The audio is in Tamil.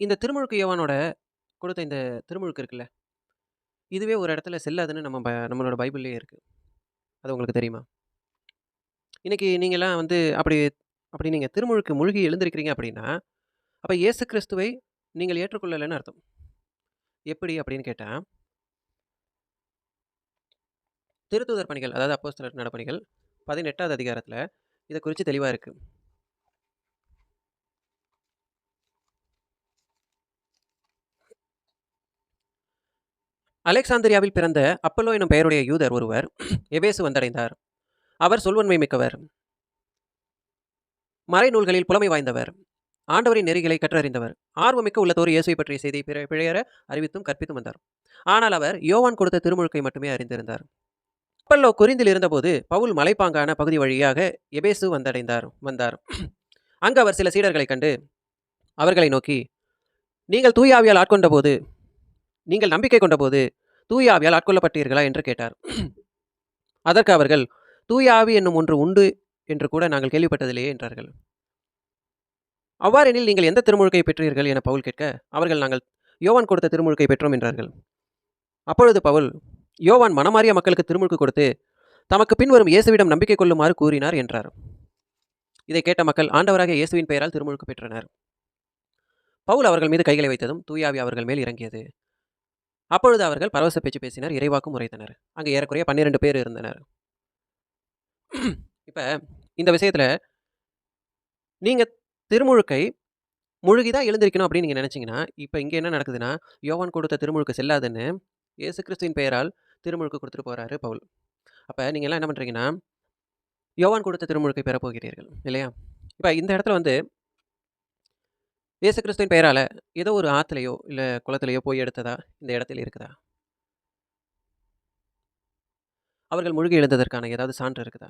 இந்த திருமுழுக்கு யோவானோட கொடுத்த இந்த திருமுழுக்கு இருக்குல்ல. இதுவே ஒரு இடத்துல செல்லாதுன்னு நம்ம ப நம்மளோட பைபிள்லேயே இருக்குது அது உங்களுக்கு தெரியுமா? இன்றைக்கி நீங்கள்லாம் வந்து அப்படி அப்படி நீங்கள் திருமுழுக்கு முழுகி எழுந்திருக்கிறீங்க அப்படின்னா, அப்போ இயேசு கிறிஸ்துவை நீங்கள் ஏற்றுக்கொள்ளலன்னு அர்த்தம். எப்படி அப்படின்னு கேட்டால் திருத்தூதர் பணிகள், அதாவது அப்போஸ்தலர் நடப்பணிகள் பதினெட்டாவது அதிகாரத்தில் இதை குறித்து தெளிவாக இருக்குது அலெக்சாந்திரியாவில் பிறந்த அப்பல்லோ எனும் பெயருடைய யூதர் ஒருவர் எபேசு வந்தடைந்தார். அவர் சொல்வன்மை மிக்கவர். மறைநூல்களில் புலமை வாய்ந்தவர். ஆண்டவரின் நெறிகளை கற்றறிந்தவர். ஆர்வமிக்க உள்ளதோர் இயேசுவை பற்றிய செய்தி பிற பிழையற அறிவித்தும் கற்பித்தும் வந்தார். ஆனால் அவர் யோவான் கொடுத்த திருமுழுக்கை மட்டுமே அறிந்திருந்தார். அப்பல்லோ குறிந்தில் இருந்தபோது பவுல் மலைப்பாங்கான பகுதி வழியாக எபேசு வந்தடைந்தார் வந்தார். அங்கு அவர் சில சீடர்களைக் கண்டு அவர்களை நோக்கி, நீங்கள் தூயாவியால் ஆட்கொண்ட ஆட்கொண்டபோது நீங்கள் நம்பிக்கை கொண்டபோது தூய ஆவியால் ஆட்கொள்ளப்பட்டீர்களா என்று கேட்டார். அதற்கு அவர்கள் தூய ஆவி என்னும் ஒன்று உண்டு என்று கூட நாங்கள் கேள்விப்பட்டதில்லையே என்றார்கள். அவ்வாறெனில் நீங்கள் எந்த திருமுழுக்கை பெற்றீர்கள் என பவுல் கேட்க அவர்கள் நாங்கள் யோவான் கொடுத்த திருமுழுக்கை பெற்றோம் என்றார்கள். அப்பொழுது பவுல் யோவான் மனமாறிய மக்களுக்கு திருமுழுக்கு கொடுத்து தமக்கு பின்வரும் இயேசுவிடம் நம்பிக்கை கொள்ளுமாறு கூறினார் என்றார். இதை கேட்ட மக்கள் ஆண்டவராக இயேசுவின் பெயரால் திருமுழுக்கு பெற்றனர். பவுல் அவர்கள் மீது கைகளை வைத்ததும் தூயாவி அவர்கள் மேல் இறங்கியது. அப்பொழுது அவர்கள் பரவச பேச்சு பேசினர், இறைவாக்கும் உரைத்தனர். அங்கே ஏறக்குறைய 12 பேர் இருந்தனர். இப்போ இந்த விஷயத்தில் நீங்கள் திருமுழுக்கை முழுகி தான் எழுந்திருக்கணும் அப்படின்னு நீங்கள் நினச்சிங்கன்னா இப்போ இங்கே என்ன நடக்குதுன்னா, யோவான் கொடுத்த திருமுழுக்கு செல்லாதுன்னு இயேசு கிறிஸ்துவின் பெயரால் திருமுழுக்கு கொடுத்துட்டு போகிறாரு பவுல். அப்போ நீங்கள் எல்லாம் என்ன பண்ணுறீங்கன்னா யோவான் கொடுத்த திருமுழுக்கை பெறப்போகிறீர்கள் இல்லையா? இப்போ இந்த இடத்துல வந்து இயேசு கிறிஸ்துவின் பெயரால் ஏதோ ஒரு ஆத்துலயோ, இல்ல குளத்திலையோ போய் எடுத்ததா இந்த இடத்தில் இருக்குதா? அவர்கள் முழுகி எழுந்ததற்கான ஏதாவது சான்று இருக்குதா?